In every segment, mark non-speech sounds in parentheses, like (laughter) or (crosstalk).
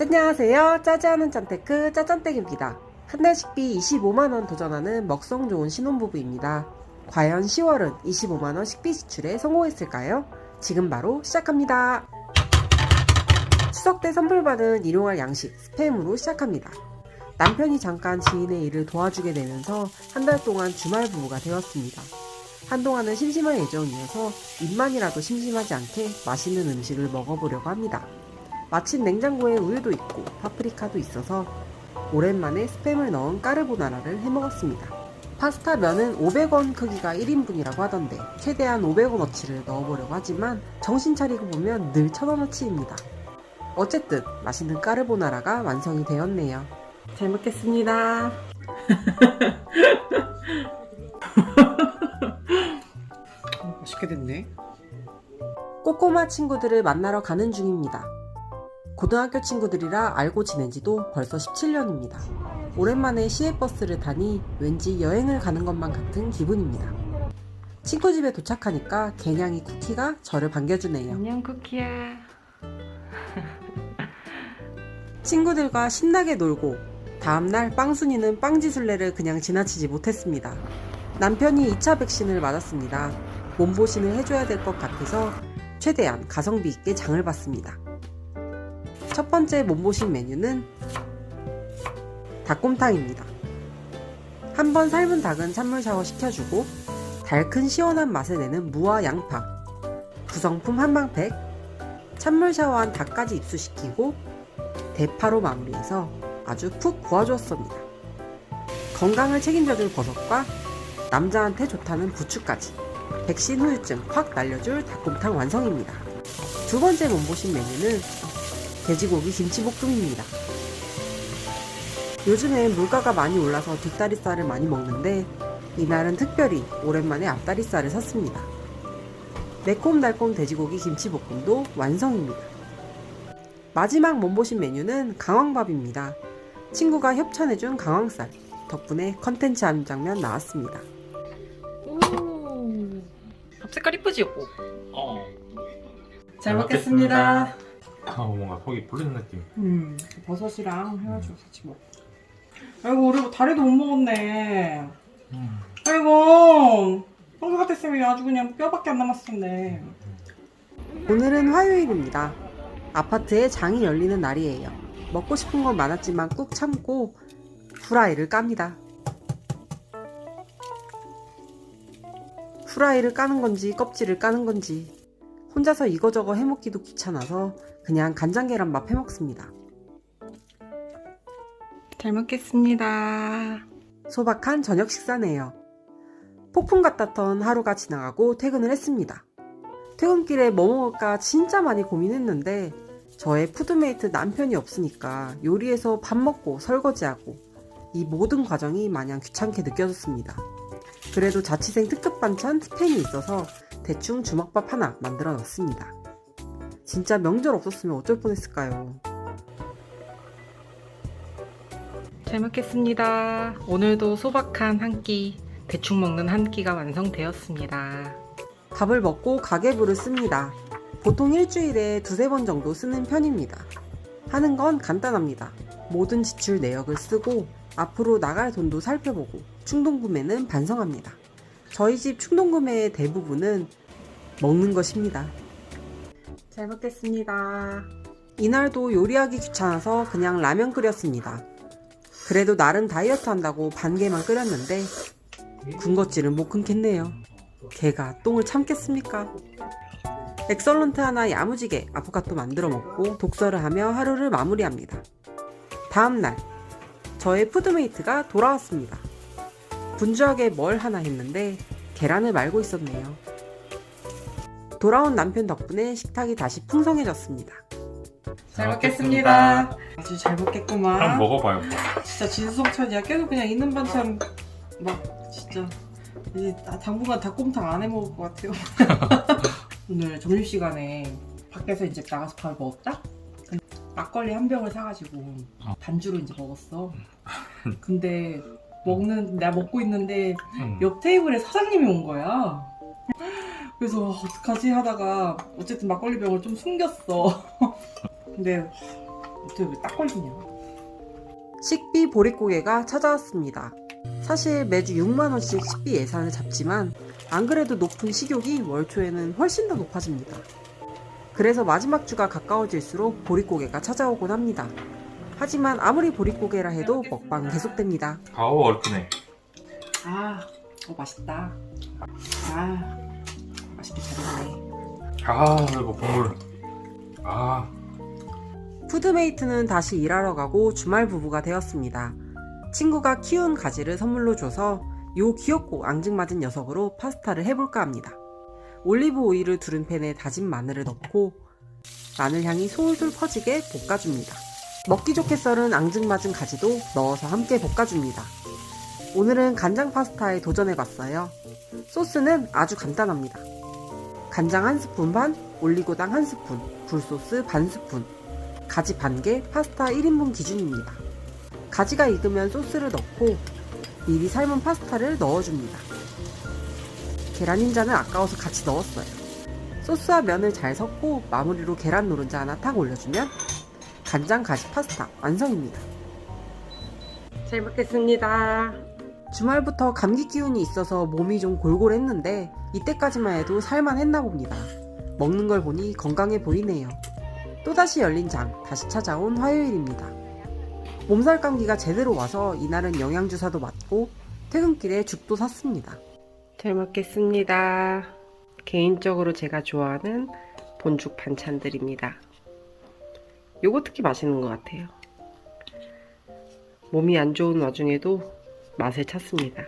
안녕하세요. 짜지않은 짠테크 짜짠땡입니다. 한 달 식비 25만원 도전하는 먹성 좋은 신혼부부입니다. 과연 10월은 25만원 식비 지출에 성공했을까요? 지금 바로 시작합니다. 추석 때 선물 받은 일용할 양식 스팸으로 시작합니다. 남편이 잠깐 지인의 일을 도와주게 되면서 한 달 동안 주말 부부가 되었습니다. 한동안은 심심할 예정이어서 입만이라도 심심하지 않게 맛있는 음식을 먹어보려고 합니다. 마침 냉장고에 우유도 있고 파프리카도 있어서 오랜만에 스팸을 넣은 까르보나라를 해먹었습니다. 파스타 면은 500원 크기가 1인분이라고 하던데 최대한 500원어치를 넣어보려고 하지만 정신 차리고 보면 늘 1000원어치입니다. 어쨌든 맛있는 까르보나라가 완성이 되었네요. 잘 먹겠습니다. (laughs) 맛있게 됐네. 꼬꼬마 친구들을 만나러 가는 중입니다. 고등학교 친구들이라 알고 지낸 지도 벌써 17년입니다. 오랜만에 시외버스를 타니 왠지 여행을 가는 것만 같은 기분입니다. 친구 집에 도착하니까 개냥이 쿠키가 저를 반겨주네요. 안녕 쿠키야. (laughs) 친구들과 신나게 놀고 다음날 빵순이는 빵지술래를 그냥 지나치지 못했습니다. 남편이 2차 백신을 맞았습니다. 몸보신을 해줘야 될 것 같아서 최대한 가성비 있게 장을 봤습니다. 첫 번째 몸보신 메뉴는 닭곰탕입니다. 한번 삶은 닭은 찬물 샤워 시켜주고 달큰 시원한 맛을 내는 무와 양파, 구성품 한방팩, 찬물 샤워한 닭까지 입수시키고 대파로 마무리해서 아주 푹 구워주었습니다. 건강을 책임져줄 버섯과 남자한테 좋다는 부추까지 백신 후유증 확 날려줄 닭곰탕 완성입니다. 두 번째 몸보신 메뉴는 돼지고기 김치볶음입니다. 요즘엔 물가가 많이 올라서 뒷다리살을 많이 먹는데 이날은 특별히 오랜만에 앞다리살을 샀습니다. 매콤달콤 돼지고기 김치볶음도 완성입니다. 마지막 몸보신 메뉴는 강황밥입니다. 친구가 협찬해준 강황살 덕분에 컨텐츠 한 장면 나왔습니다. 오. 밥 색깔 이쁘지? 어. 잘 먹겠습니다. 아 뭔가 속이 불리는 느낌. 음, 버섯이랑 해가지고 같이 먹. 아이고 우리 뭐 다리도 못 먹었네. 음. 아이고 평소 같았으면 아주 그냥 뼈밖에 안 남았었네. 오늘은 화요일입니다. 아파트에 장이 열리는 날이에요. 먹고 싶은 건 많았지만 꾹 참고 후라이를 깝니다. 후라이를 까는 건지 껍질을 까는 건지 혼자서 이거저거 해먹기도 귀찮아서 그냥 간장 계란밥 해먹습니다. 잘 먹겠습니다. 소박한 저녁 식사네요. 폭풍 같았던 하루가 지나가고 퇴근을 했습니다. 퇴근길에 뭐 먹을까 진짜 많이 고민했는데 저의 푸드메이트 남편이 없으니까 요리해서 밥 먹고 설거지하고 이 모든 과정이 마냥 귀찮게 느껴졌습니다. 그래도 자취생 특급 반찬 스팸이 있어서 대충 주먹밥 하나 만들어 놨습니다. 진짜 명절 없었으면 어쩔 뻔했을까요? 잘 먹겠습니다. 오늘도 소박한 한 끼, 대충 먹는 한 끼가 완성되었습니다. 밥을 먹고 가계부를 씁니다. 보통 일주일에 두세 번 정도 쓰는 편입니다. 하는 건 간단합니다. 모든 지출 내역을 쓰고 앞으로 나갈 돈도 살펴보고 충동구매는 반성합니다. 저희 집 충동구매의 대부분은 먹는 것입니다. 잘 먹겠습니다. 이날도 요리하기 귀찮아서 그냥 라면 끓였습니다. 그래도 나름 다이어트 한다고 반 개만 끓였는데 군것질은 못 끊겠네요. 개가 똥을 참겠습니까? 엑설런트 하나 야무지게 아보카도 만들어 먹고 독서를 하며 하루를 마무리합니다. 다음 날 저의 푸드메이트가 돌아왔습니다. 분주하게 뭘 하나 했는데 계란을 말고 있었네요. 돌아온 남편 덕분에 식탁이 다시 풍성해졌습니다. 잘 먹겠습니다. 아주 잘 한번 먹겠구만. 먹어봐요. 오빠. 진짜 진수성찬이야. 계속 그냥 있는 반찬 막 진짜 이제 나 당분간 닭곰탕 안 해 먹을 것 같아요. (laughs) 오늘 점심 시간에 밖에서 이제 나가서 밥을 먹었다. 근데 막걸리 한 병을 사가지고 어. 반주로 이제 먹었어. (laughs) 근데 먹는 내가 먹고 있는데 음. 옆 테이블에 사장님이 온 거야. 그래서 어떡하지 하다가 어쨌든 막걸리 병을 좀 숨겼어. (laughs) 근데 어떻게 왜딱 걸리냐? 식비 보릿고개가 찾아왔습니다. 사실 매주 6만원씩 식비 예산을 잡지만 안 그래도 높은 식욕이 월초에는 훨씬 더 높아집니다. 그래서 마지막 주가 가까워질수록 보릿고개가 찾아오곤 합니다. 하지만 아무리 보릿고개라 해도 먹방은 계속됩니다. 아우 얼큰해. 아, 어, 맛있다. 아, 맛있게 잘했네. 아 이거 국물. 아 푸드메이트는 다시 일하러 가고 주말 부부가 되었습니다. 친구가 키운 가지를 선물로 줘서 요 귀엽고 앙증맞은 녀석으로 파스타를 해볼까 합니다. 올리브 오일을 두른 팬에 다진 마늘을 넣고 마늘 향이 솔솔 퍼지게 볶아줍니다. 먹기 좋게 썰은 앙증맞은 가지도 넣어서 함께 볶아줍니다. 오늘은 간장 파스타에 도전해봤어요. 소스는 아주 간단합니다. 간장 한 스푼 반, 올리고당 한 스푼, 굴소스 반 스푼, 가지 반 개, 파스타 1인분 기준입니다. 가지가 익으면 소스를 넣고 미리 삶은 파스타를 넣어줍니다. 계란 흰자는 아까워서 같이 넣었어요. 소스와 면을 잘 섞고 마무리로 계란 노른자 하나 탁 올려주면 간장 가지 파스타 완성입니다. 잘 먹겠습니다. 주말부터 감기 기운이 있어서 몸이 좀 골골했는데 이때까지만 해도 살만했나 봅니다. 먹는 걸 보니 건강해 보이네요. 또다시 열린 장, 다시 찾아온 화요일입니다. 몸살 감기가 제대로 와서 이날은 영양주사도 맞고 퇴근길에 죽도 샀습니다. 잘 먹겠습니다. 개인적으로 제가 좋아하는 본죽 반찬들입니다. 요거 특히 맛있는 것 같아요. 몸이 안 좋은 와중에도 맛을 찾습니다.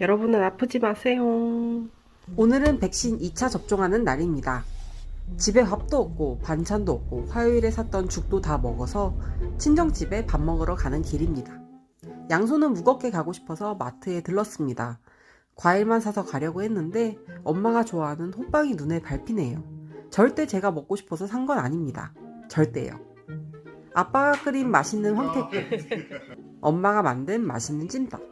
여러분은 아프지 마세요. 오늘은 백신 2차 접종하는 날입니다. 집에 밥도 없고 반찬도 없고 화요일에 샀던 죽도 다 먹어서 친정집에 밥 먹으러 가는 길입니다. 양손은 무겁게 가고 싶어서 마트에 들렀습니다. 과일만 사서 가려고 했는데 엄마가 좋아하는 호빵이 눈에 밟히네요. 절대 제가 먹고 싶어서 산 건 아닙니다. 절대요. 아빠가 끓인 맛있는 황태국, (laughs) 엄마가 만든 맛있는 찜닭.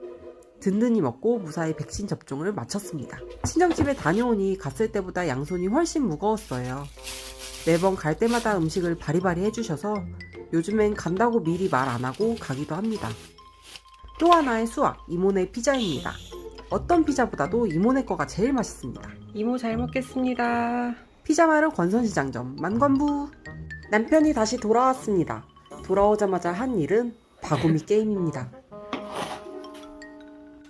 든든히 먹고 무사히 백신 접종을 마쳤습니다. 친정집에 다녀오니 갔을 때보다 양손이 훨씬 무거웠어요. 매번 갈 때마다 음식을 바리바리 해주셔서 요즘엔 간다고 미리 말 안 하고 가기도 합니다. 또 하나의 수확, 이모네 피자입니다. 어떤 피자보다도 이모네 거가 제일 맛있습니다. 이모 잘 먹겠습니다. 피자마루 권선시장점 만관부. 남편이 다시 돌아왔습니다. 돌아오자마자 한 일은 바구미 게임입니다.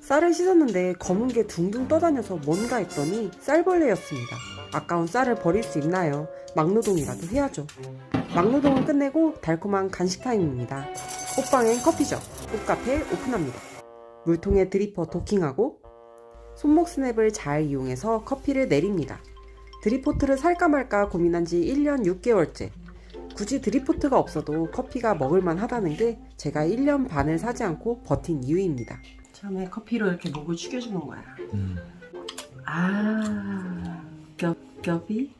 쌀을 씻었는데 검은 게 둥둥 떠다녀서 뭔가 했더니 쌀벌레였습니다. 아까운 쌀을 버릴 수 있나요? 막노동이라도 해야죠. 막노동을 끝내고 달콤한 간식 타임입니다. 꽃방엔 커피숍, 꽃카페 오픈합니다. 물통에 드리퍼 도킹하고 손목 스냅을 잘 이용해서 커피를 내립니다. 드리포트를 살까 말까 고민한 지 1년 6개월째. 굳이 드리포트가 없어도 커피가 먹을만 하다는 게 제가 1년 반을 사지 않고 버틴 이유입니다. 처음에 커피로 이렇게 목을 축여주는 거야. 음. 아, 겨, 커피?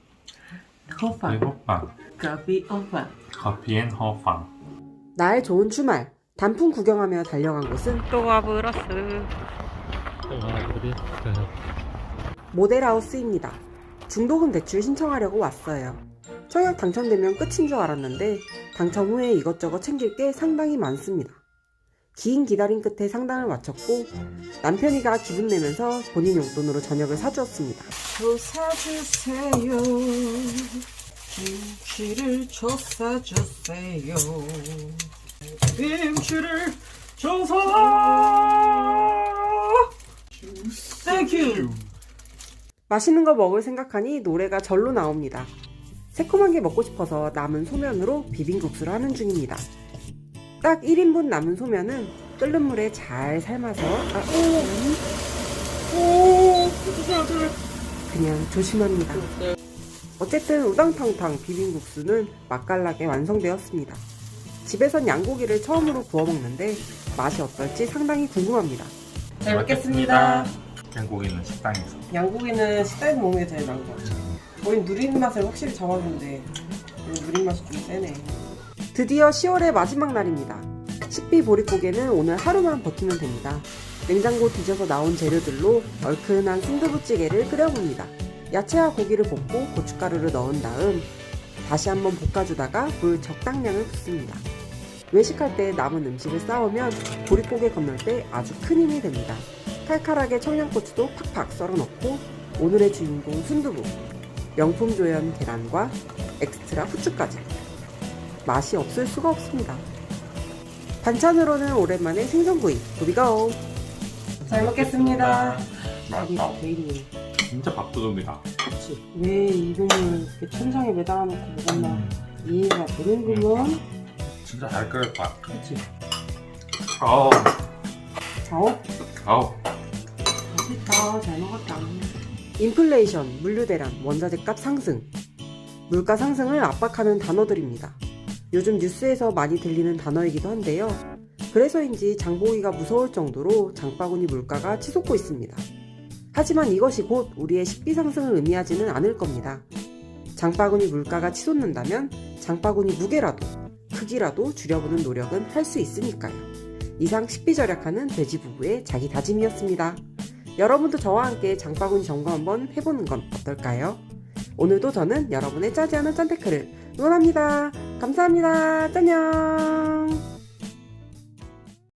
커파, 호빵. 커피, 오빠. 커피 앤 호빵. 날 좋은 주말, 단풍 구경하며 달려간 곳은 또 와 브러스. 모델하우스입니다. 중도금 대출 신청하려고 왔어요. 청약 당첨되면 끝인 줄 알았는데 당첨 후에 이것저것 챙길 게 상당히 많습니다. 긴 기다림 끝에 상담을 마쳤고 남편이가 기분 내면서 본인 용돈으로 저녁을 사주었습니다. 저 사주세요. 김치를 저 사주세요. 김치를 줘서 땡큐 맛있는 거 먹을 생각하니 노래가 절로 나옵니다. 새콤한 게 먹고 싶어서 남은 소면으로 비빔국수를 하는 중입니다. 딱 1인분 남은 소면은 끓는 물에 잘 삶아서 아, 오, 오, 그냥 조심합니다. 어쨌든 우당탕탕 비빔국수는 맛깔나게 완성되었습니다. 집에선 양고기를 처음으로 구워 먹는데 맛이 어떨지 상당히 궁금합니다. 잘 먹겠습니다. 양고기는 식당에서. 양고기는 식당에서 먹는 게 제일 나은 것 같아요. 거의 누린 맛을 확실히 잡았는데 누린 맛이 좀 세네. 드디어 10월의 마지막 날입니다. 식비 보릿고개는 오늘 하루만 버티면 됩니다. 냉장고 뒤져서 나온 재료들로 얼큰한 순두부찌개를 끓여봅니다. 야채와 고기를 볶고 고춧가루를 넣은 다음 다시 한번 볶아주다가 물 적당량을 붓습니다. 외식할 때 남은 음식을 싸우면 보릿고개 건널 때 아주 큰 힘이 됩니다. 칼칼하게 청양고추도 팍팍 썰어 넣고 오늘의 주인공 순두부, 명품 조연 계란과 엑스트라 후추까지. 맛이 없을 수가 없습니다. 반찬으로는 오랜만에 생선구이, 구비고! 잘 먹겠습니다. 맛있다. 제일이에요. 진짜 밥도둑이다. 그치. 왜 이름을 이렇게 천장에 매달아 놓고 먹었나 음, 이해가 되는구먼. 진짜 잘 끓였다. 그치. 아우, 아우, 아우. 맛있다. 잘 먹었다. 인플레이션, 물류대란, 원자재값 상승. 물가 상승을 압박하는 단어들입니다. 요즘 뉴스에서 많이 들리는 단어이기도 한데요. 그래서인지 장보기가 무서울 정도로 장바구니 물가가 치솟고 있습니다. 하지만 이것이 곧 우리의 식비 상승을 의미하지는 않을 겁니다. 장바구니 물가가 치솟는다면 장바구니 무게라도 크기라도 줄여보는 노력은 할 수 있으니까요. 이상 식비 절약하는 돼지 부부의 자기 다짐이었습니다. 여러분도 저와 함께 장바구니 점검 한번 해보는 건 어떨까요? 오늘도 저는 여러분의 짜지 않은 짠테크를 응원합니다. 감사합니다. 짠녕!